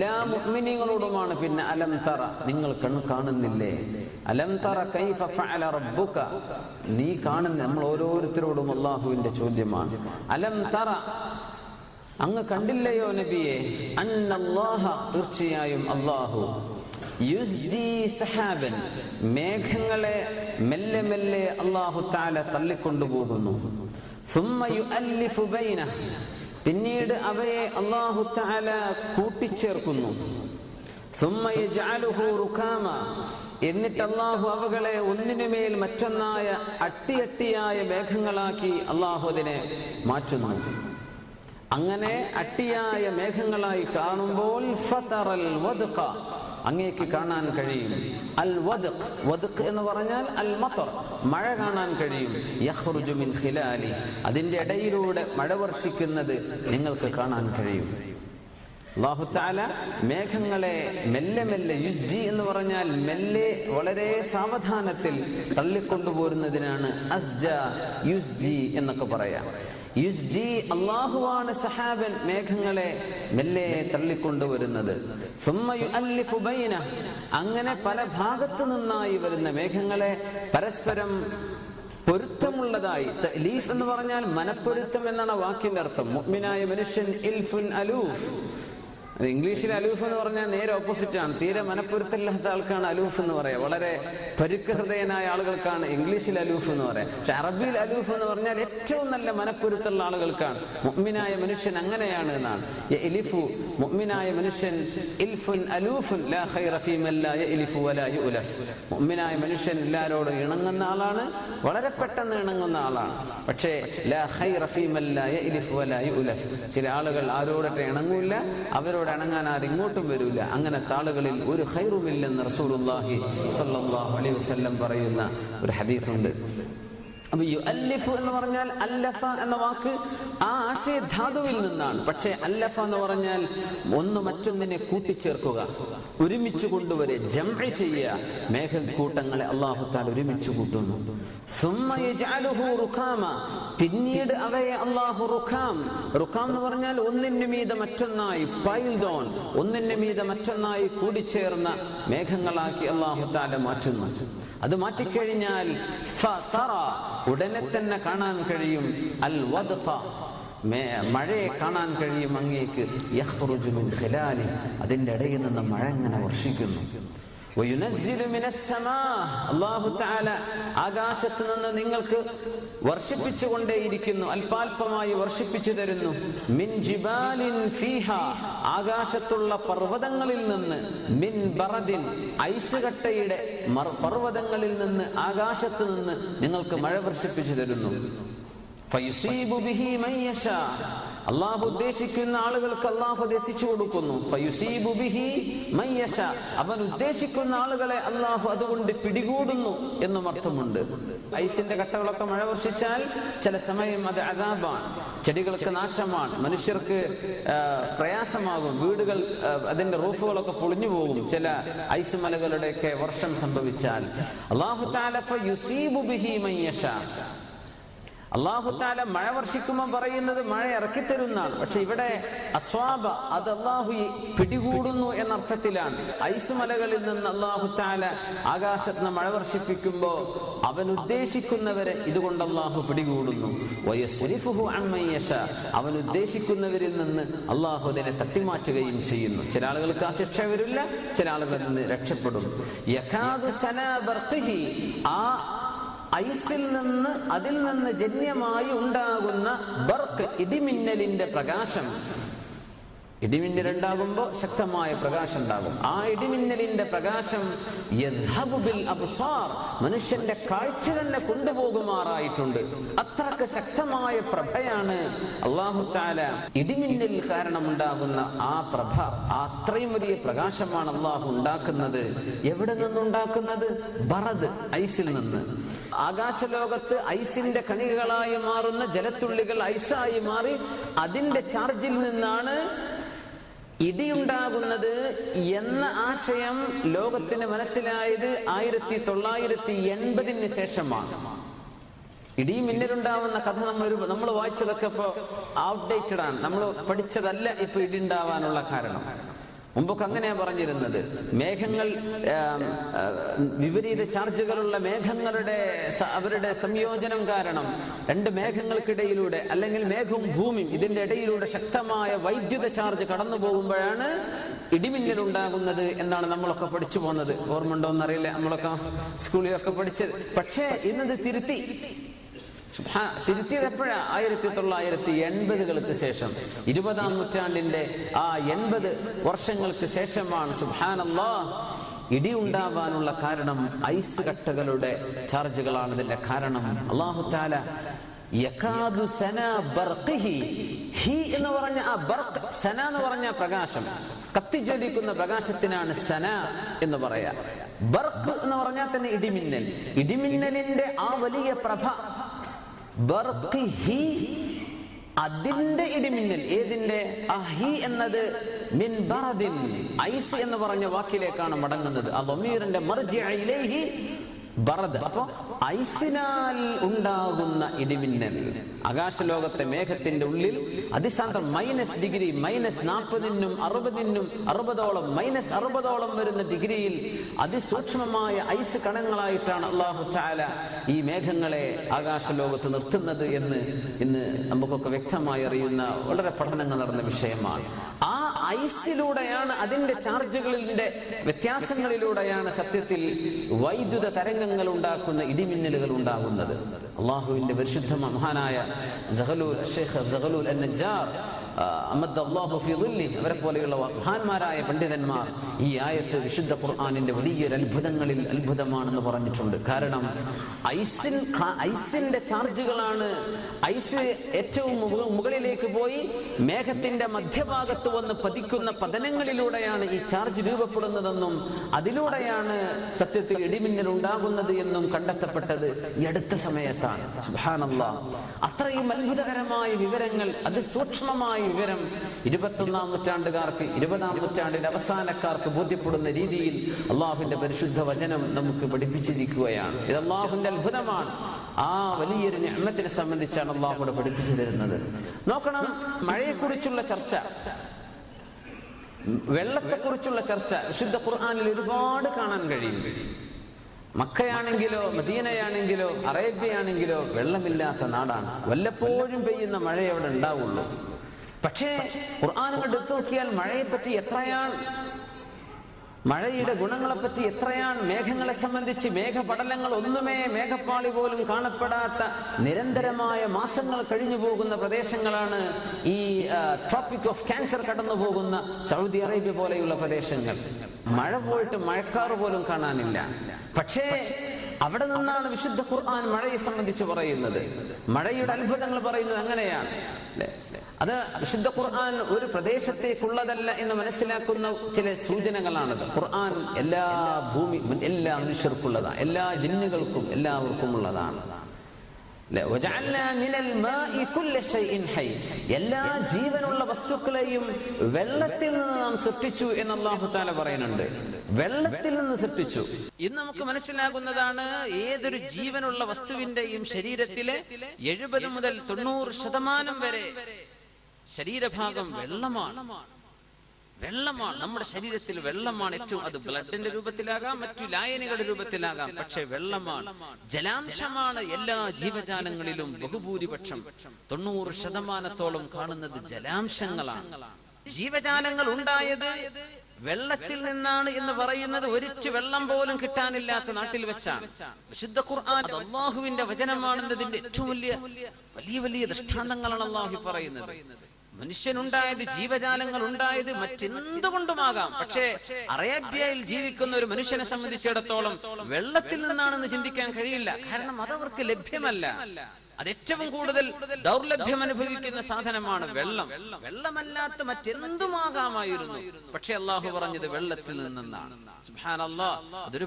എല്ലാ മുഹ്മിനികളോടുമാണ് പിന്നെ അലം തറ. നിങ്ങൾ കണ്ണു കാണുന്നില്ലേ? അലം തറ കൈഫ ഫഅല റബ്ബുക. നീ കാണുന്ന നമ്മൾ ഓരോരുത്തരോടും അള്ളാഹുവിന്റെ ചോദ്യമാണ്. അലം തറ. അങ്ങ് കണ്ടില്ലയോ നബിയെ? തീർച്ചയായും അള്ളാഹു സഹാബൻ. മേഘങ്ങളെ മെല്ലെ മെല്ലെ അള്ളാഹു താല തള്ളിക്കൊണ്ടുപോകുന്നു. പിന്നീട് അവയെ അള്ളാഹു കൂട്ടിച്ചേർക്കുന്നു. എന്നിട്ട് അള്ളാഹു അവകളെ ഒന്നിനുമേൽ മറ്റൊന്നായ അട്ടിയട്ടിയായ മേഘങ്ങളാക്കി അള്ളാഹു അതിനെ മാറ്റുന്നു. അങ്ങനെ അട്ടിയായ മേഘങ്ങളായി കാണുമ്പോൾ ഫതറൽ അങ്ങേക്ക് കാണാൻ കഴിയും. അൽ വദഖ് വദഖ് എന്ന് പറഞ്ഞാൽ അൽ മത്തർ മഴ കാണാൻ കഴിയും. യഹ്റുജു മിൻ ഖിലാലി അതിന്റെ ഇടയിലൂടെ മഴ വർഷിക്കുന്നത് നിങ്ങൾക്ക് കാണാൻ കഴിയും. അള്ളാഹുത്താല മേഘങ്ങളെ മെല്ലെ മെല്ലെ യുസ്ജി എന്ന് പറഞ്ഞാൽ മെല്ലെ വളരെ സാവധാനത്തിൽ തള്ളിക്കൊണ്ടുപോരുന്നതിനാണ് അസ്ജ യുസ്ജി എന്നൊക്കെ പറയാം. യുസ്ജി അള്ളാഹുവാണ് സഹാബൻ മേഘങ്ങളെ മെല്ലെ തള്ളിക്കൊണ്ടുവരുന്നത്. അങ്ങനെ പല ഭാഗത്തു നിന്നായി വരുന്ന മേഘങ്ങളെ പരസ്പരം പൊരുത്തമുള്ളതായി. ലീഫ് എന്ന് പറഞ്ഞാൽ മനപ്പൊരുത്തം എന്നാണ് വാക്യം അർത്ഥം. മുഅ്മിനായ മനുഷ്യൻ ഇൽഫുൻ അലൂഫ്. ഇംഗ്ലീഷിൽ അലൂഫ് എന്ന് പറഞ്ഞാൽ നേരെ ഓപ്പോസിറ്റ് ആണ്. തീരെ മനപ്പൊരുത്തമില്ലാത്ത ആൾക്കാണ് അലൂഫ് എന്ന് പറയാം. വളരെ പരുക്ക ഹൃദയനായ ആളുകൾക്കാണ് ഇംഗ്ലീഷിൽ അലൂഫ് എന്ന് പറയാം. പക്ഷെ അറബിയിൽ അലൂഫ് എന്ന് പറഞ്ഞാൽ ഏറ്റവും നല്ല മനപ്പൊരുത്തുള്ള ആളുകൾക്കാണ്. മുഅ്മിനായ മനുഷ്യൻ അങ്ങനെയാണ് എന്നാണ്. യഇലിഫു മുഅ്മിനായ മനുഷ്യൻ ഇൽഫുൻ അലൂഫുൻ ലാ വലാ മുഅ്മിനായ മനുഷ്യൻ എല്ലാവരോടും ഇണങ്ങുന്ന ആളാണ്. വളരെ പെട്ടെന്ന് ഇണങ്ങുന്ന ആളാണ്. പക്ഷേ ലാ വലാ ചില ആളുകൾ ആരോടൊക്കെ ഇണങ്ങൂല. അവരോട് ഇണങ്ങാൻ ആരും ഇങ്ങോട്ടും വരൂല. അങ്ങനത്തെ ആളുകളിൽ ഒരു ഹൈറുമില്ലെന്ന് റസൂലുള്ളാഹി സല്ലാഹു അലൈഹി വസല്ലം പറയുന്ന ഒരു ഹദീസുണ്ട്. അപ്പൊ യുഅല്ലിഫ് എന്ന് പറഞ്ഞാൽ അല്ലഫ എന്ന വാക്ക് ആ ആശയധാതുവിൽ നിന്നാണ്. പക്ഷേ അല്ലഫ എന്ന് പറഞ്ഞാൽ ഒന്ന് മറ്റൊന്നിനെ കൂട്ടിച്ചേർക്കുക ഒരുമിച്ച് കൊണ്ടുവരെ ജംഅ ചെയ്യുക മേഘക്കൂട്ടങ്ങളെ അള്ളാഹു താൻ ഒരുമിച്ച് കൂട്ടുന്നു. പിന്നീട് അവയെ അള്ളാഹു റുഖാം. റുഖാം എന്ന് പറഞ്ഞാൽ ഒന്നിന് മീത മറ്റൊന്നായി പൈൽഡോൺ ഒന്നിന് മീത മറ്റൊന്നായി കൂടിച്ചേർന്ന മേഘങ്ങളാക്കി അള്ളാഹു താല മാറ്റുന്നു. അത് മാറ്റിക്കഴിഞ്ഞാൽ. ഉടനെ തന്നെ കാണാൻ കഴിയും അൽ വദ്ഖ. മേ- മഴയെ കാണാൻ കഴിയും അങ്ങേക്ക് അതിന്റെ ഇടയിൽ നിന്ന് മഴ ഇങ്ങനെ വർഷിക്കുന്നു അല്ലാഹു തആല ആകാശത്ത് നിന്ന് നിങ്ങൾക്ക് വർഷിപ്പിച്ചുകൊണ്ടേയിരിക്കുന്നു അല്പാൽപമായി വർഷിപ്പിച്ചു തരുന്നു. മിൻ ജിബാലിൻ ഫീഹ ആകാശത്തുള്ള പർവതങ്ങളിൽ നിന്ന് മിൻ ബറദിൻ ഐസ് കട്ടയുടെ പർവതങ്ങളിൽ നിന്ന് ആകാശത്ത് നിന്ന് നിങ്ങൾക്ക് മഴ വർഷിപ്പിച്ചു തരുന്നു. അള്ളാഹു ഉദ്ദേശിക്കുന്ന ആളുകൾക്ക് അള്ളാഹു അത് എത്തിച്ചു കൊടുക്കുന്നു. അവൻ ഉദ്ദേശിക്കുന്ന ആളുകളെ അള്ളാഹു അതുകൊണ്ട് പിടികൂടുന്നു എന്നും അർത്ഥമുണ്ട്. ഐസിന്റെ കട്ടകളൊക്കെ മഴ വർഷിച്ചാൽ ചില സമയം അത് അതാബാണ് ചെടികൾക്ക് നാശമാണ്. മനുഷ്യർക്ക് പ്രയാസമാകും. വീടുകൾ അതിന്റെ റൂഫുകളൊക്കെ പൊളിഞ്ഞു പോകും. ചില ഐസ് മലകളുടെയൊക്കെ വർഷം സംഭവിച്ചാൽ. അള്ളാഹു താല ഫയുസീബു ബിഹി മൻ യശാ. അള്ളാഹുത്താല മഴ വർഷിക്കുമ്പോൾ പറയുന്നത് മഴ ഇറക്കിത്തരുന്നാണ് പക്ഷെ ഇവിടെ അസ്വാബ അത് അള്ളാഹു പിടികൂടുന്നു എന്നർത്ഥത്തിലാണ്. ഐസ് മലകളിൽ നിന്ന് അള്ളാഹുത്താല നിന്ന് മഴ വർഷിപ്പിക്കുമ്പോ അവൻ ഉദ്ദേശിക്കുന്നവരെ ഇതുകൊണ്ട് അള്ളാഹു പിടികൂടുന്നു. അവൻ ഉദ്ദേശിക്കുന്നവരിൽ നിന്ന് അള്ളാഹു അതിനെ തട്ടിമാറ്റുകയും ചെയ്യുന്നു. ചില ആളുകൾക്ക് ആ ശിക്ഷ വരില്ല ചില ആളുകളിൽ നിന്ന് രക്ഷപ്പെടും. ആ ഐസിൽ നിന്ന് അതിൽ നിന്ന് ജന്യമായി ഉണ്ടാകുന്ന ബർക്ക് ഇടിമിന്നലിന്റെ പ്രകാശം. ഇടിമിന്നൽ ഉണ്ടാകുമ്പോൾ ശക്തമായ പ്രകാശം ഉണ്ടാകും. ആ ഇടിമിന്നലിന്റെ പ്രകാശം മനുഷ്യന്റെ കാഴ്ച തന്നെ കൊണ്ടുപോകുമാറായിട്ടുണ്ട്. അത്രയ്ക്ക് ശക്തമായ പ്രഭയാണ് അള്ളാഹു താല ഇടിമിന്നൽ കാരണം ഉണ്ടാകുന്ന ആ പ്രഭ അത്രയും വലിയ പ്രകാശമാണ് അള്ളാഹു ഉണ്ടാക്കുന്നത്. എവിടെ നിന്നുണ്ടാക്കുന്നത്? ബറദ് ഐസിൽ നിന്ന്. ആകാശലോകത്ത് ഐസിന്റെ കണികകളായി മാറുന്ന ജലത്തുള്ളികൾ ഐസായി മാറി അതിന്റെ ചാർജിൽ നിന്നാണ് ഇടിയുണ്ടാകുന്നത് എന്ന ആശയം ലോകത്തിന് മനസ്സിലായത് ആയിരത്തി തൊള്ളായിരത്തി എൺപതിന് ശേഷമാണ്. ഇടിയും മിന്നലുണ്ടാവുന്ന കഥ നമ്മൾ നമ്മൾ വായിച്ചതൊക്കെ ഇപ്പോ ഔട്ട്ഡേറ്റഡ് ആണ്. നമ്മൾ പഠിച്ചതല്ല ഇപ്പൊ ഇടി ഉണ്ടാവാനുള്ള കാരണം. മുമ്പൊക്കെ അങ്ങനെയാണ് പറഞ്ഞിരുന്നത്. മേഘങ്ങൾ വിപരീത ചാർജുകളുള്ള മേഘങ്ങളുടെ അവരുടെ സംയോജനം കാരണം രണ്ട് മേഘങ്ങൾക്കിടയിലൂടെ അല്ലെങ്കിൽ മേഘവും ഭൂമിയും ഇതിന്റെ ഇടയിലൂടെ ശക്തമായ വൈദ്യുത ചാർജ് കടന്നു പോകുമ്പോഴാണ് ഇടിമിന്നൽ ഉണ്ടാകുന്നത് എന്നാണ് നമ്മളൊക്കെ പഠിച്ചു പോകുന്നത് ഓർമ്മ ഉണ്ടോ എന്നറിയില്ല നമ്മളൊക്കെ സ്കൂളിലൊക്കെ പഠിച്ചത്. പക്ഷേ ഇന്നത് തിരുത്തി. തിരുത്തിയത് എപ്പോഴാ ആയിരത്തി തൊള്ളായിരത്തി എൺപതുകൾക്ക് ശേഷം. ഇരുപതാം നൂറ്റാണ്ടിന്റെ ആ എൺപത് വർഷങ്ങൾക്ക് ശേഷമാണ് സുഹാനല്ലോ ഇടി ഉണ്ടാവാനുള്ള കാരണം ഐസ് കട്ടകളുടെ ചാർജുകളാണ് ഇതിന്റെ കാരണം. അള്ളാഹു താല എന്ന് പറഞ്ഞ ആ സന എന്ന് പറഞ്ഞ പ്രകാശം കത്തിജ്വലിക്കുന്ന പ്രകാശത്തിനാണ് സന എന്ന് പറയാ. ബർക്ക് എന്ന് പറഞ്ഞാൽ തന്നെ ഇടിമിന്നൽ. ഇടിമിന്നലിന്റെ ആ വലിയ പ്രഭ അതിന്റെ ഇടിമിന്നൽ ഏതിന്റെ? അഹി എന്നത് മിൻ ബറദിൻ ഐസ് എന്ന് പറഞ്ഞ വാക്കിലേക്കാണ് മടങ്ങുന്നത്. ആ വമീറിന്റെ മർജിഅ ഇലൈഹി ബറദ് അപ്പൊ ഐസിനാൽ ഉണ്ടാകുന്ന ഇടിമിന്നൽ ആകാശലോകത്തെ മേഘത്തിന്റെ ഉള്ളിൽ അതിശാന്തം മൈനസ് ഡിഗ്രി മൈനസ് നാൽപ്പതിനും അറുപതിനും അറുപതോളം മൈനസ് അറുപതോളം വരുന്ന ഡിഗ്രിയിൽ അതിസൂക്ഷ്മമായ ഐസ് കണങ്ങളായിട്ടാണ് അള്ളാഹു ചാല ഈ മേഘങ്ങളെ ആകാശലോകത്ത് നിർത്തുന്നത് എന്ന് ഇന്ന് നമുക്കൊക്കെ വ്യക്തമായി അറിയുന്ന വളരെ പഠനങ്ങൾ നടന്ന വിഷയമാണ്. ആ ഐസിലൂടെയാണ് അതിന്റെ ചാർജുകളിന്റെ വ്യത്യാസങ്ങളിലൂടെയാണ് സത്യത്തിൽ വൈദ്യുത തരംഗങ്ങൾ ഉണ്ടാക്കുന്ന ഇടിമിന്നലുകൾ ഉണ്ടാകുന്നത്. അള്ളാഹുവിന്റെ പരിശുദ്ധ മഹാനായ ജഹലൂൽ ഷെയ്ഖ് ജഹലൂൽ അൻ നജാർ ആ, അമദ് അല്ലാഹു ഫി ളില്ലി അവരെ പോലെയുള്ള മഹാന്മാരായ പണ്ഡിതന്മാർ ഈ ആയത്ത് വിശുദ്ധ ഖുർആാനിന്റെ വലിയൊരു അത്ഭുതങ്ങളിൽ അത്ഭുതമാണെന്ന് പറഞ്ഞിട്ടുണ്ട്. കാരണം ഐസിൻ ഐസിന്റെ ചാർജുകളാണ് ഐസ് ഏറ്റവും മുക- മുകളിലേക്ക് പോയി മേഘത്തിന്റെ മധ്യഭാഗത്ത് വന്ന് പതിക്കുന്ന പതനങ്ങളിലൂടെയാണ് ഈ ചാർജ് രൂപപ്പെടുന്നതെന്നും അതിലൂടെയാണ് സത്യത്തിൽ ഇടിമിന്നൽ ഉണ്ടാകുന്നത് എന്നും കണ്ടെത്തപ്പെട്ടത് ഈ അടുത്ത സമയത്താണ് സുബ്ഹാനല്ലാ. അത്രയും അത്ഭുതകരമായ വിവരങ്ങൾ അതിസൂക്ഷ്മമായ വിവരം ഇരുപത്തൊന്നാം നൂറ്റാണ്ടുകാർക്ക് ഇരുപതാം നൂറ്റാണ്ടിന്റെ അവസാനക്കാർക്ക് ബോധ്യപ്പെടുന്ന രീതിയിൽ അള്ളാഹുവിന്റെ പരിശുദ്ധ വചനം നമുക്ക് പഠിപ്പിച്ചിരിക്കുകയാണ്. ഇത് അള്ളാഹുവിന്റെ അത്ഭുതമാണ്. ആ വലിയൊരു ഞമ്മത്തിനെ സംബന്ധിച്ചാണ് അള്ളാഹുടെ പഠിപ്പിച്ചു തരുന്നത്. നോക്കണം മഴയെക്കുറിച്ചുള്ള ചർച്ച വെള്ളത്തെക്കുറിച്ചുള്ള ചർച്ച വിശുദ്ധ ഖുർആാനിൽ ഒരുപാട് കാണാൻ കഴിയും. മക്കയാണെങ്കിലോ മദീനയാണെങ്കിലോ അറേബ്യയാണെങ്കിലോ വെള്ളമില്ലാത്ത നാടാണ്. വല്ലപ്പോഴും പെയ്യുന്ന മഴ അവിടെ ഉണ്ടാവുള്ളൂ. പക്ഷേ ഖുർആാനുകൾ എടുത്തു നോക്കിയാൽ മഴയെപ്പറ്റി എത്രയാണ് മഴയുടെ ഗുണങ്ങളെപ്പറ്റി എത്രയാണ് മേഘങ്ങളെ സംബന്ധിച്ച് മേഘപടലങ്ങൾ ഒന്നുമേ മേഘപ്പാളി പോലും കാണപ്പെടാത്ത നിരന്തരമായ മാസങ്ങൾ കഴിഞ്ഞു പോകുന്ന പ്രദേശങ്ങളാണ് ഈ ട്രോപ്പിക് ഓഫ് ക്യാൻസർ കടന്നു പോകുന്ന സൗദി അറേബ്യ പോലെയുള്ള പ്രദേശങ്ങൾ. മഴ പോയിട്ട് മഴക്കാറ് പോലും കാണാനില്ല. പക്ഷേ അവിടെ നിന്നാണ് വിശുദ്ധ ഖുർആൻ മഴയെ സംബന്ധിച്ച് പറയുന്നത്. മഴയുടെ അത്ഭുതങ്ങൾ പറയുന്നത് അങ്ങനെയാണ്. അത് വിശുദ്ധ ഖുർആൻ ഒരു പ്രദേശത്തേക്കുള്ളതല്ല എന്ന് മനസ്സിലാക്കുന്ന ചില സൂചനകളാണത്. ഖുർആൻ എല്ലാ ഭൂമി എല്ലാ മനുഷ്യർക്കുള്ളതാണ്. എല്ലാ ജിന്നുകൾക്കും എല്ലാവർക്കും ഉള്ളതാണ് എല്ലാ ജീവനുള്ള വസ്തുക്കളെയും വെള്ളത്തിൽ നിന്ന് നാം സൃഷ്ടിച്ചു എന്ന് അല്ലാഹു താല പറയുന്നുണ്ട്. വെള്ളത്തിൽ നിന്ന് സൃഷ്ടിച്ചു. ഇന്ന് നമുക്ക് മനസ്സിലാകുന്നതാണ് ഏതൊരു ജീവനുള്ള വസ്തുവിന്റെയും ശരീരത്തിലെ എഴുപത് മുതൽ തൊണ്ണൂറ് ശതമാനം വരെ ശരീരഭാഗം വെള്ളമാണ്. വെള്ളമാണ് നമ്മുടെ ശരീരത്തിൽ വെള്ളമാണ് ഏറ്റവും അത് ബ്ലഡിന്റെ രൂപത്തിലാകാം മറ്റു ലായനികളുടെ രൂപത്തിലാകാം. പക്ഷെ വെള്ളമാണ് ജലാംശമാണ് എല്ലാ ജീവജാലങ്ങളിലും ബഹുഭൂരിപക്ഷം. തൊണ്ണൂറ് ശതമാനത്തോളം കാണുന്നത് ജലാംശങ്ങളാണ്. ജീവജാലങ്ങൾ ഉണ്ടായത് വെള്ളത്തിൽ നിന്നാണ് എന്ന് പറയുന്നത് ഒരിച്ചു വെള്ളം പോലും കിട്ടാനില്ലാത്ത നാട്ടിൽ വെച്ചാണ് വിശുദ്ധ ഖുർആൻ അള്ളാഹുവിന്റെ വചനമാണെന്നതിന്റെ ഏറ്റവും വലിയ വലിയ വലിയ ദൃഷ്ടാന്തങ്ങളാണ് അള്ളാഹു പറയുന്നത്. മനുഷ്യനുണ്ടായത് ജീവജാലങ്ങൾ ഉണ്ടായത് മറ്റെന്തുകൊണ്ടുമാകാം? പക്ഷേ അറേബ്യയിൽ ജീവിക്കുന്ന ഒരു മനുഷ്യനെ സംബന്ധിച്ചിടത്തോളം വെള്ളത്തിൽ നിന്നാണെന്ന് ചിന്തിക്കാൻ കഴിയില്ല. കാരണം അതവർക്ക് ലഭ്യമല്ല. അത് ഏറ്റവും കൂടുതൽ ദൗർലഭ്യം അനുഭവിക്കുന്ന സാധനമാണ് വെള്ളം. വെള്ളമല്ലാത്ത മറ്റെന്തുമാകാമായിരുന്നു? പക്ഷെ അള്ളാഹു പറഞ്ഞത് വെള്ളത്തിൽ നിന്നാണ് അതൊരു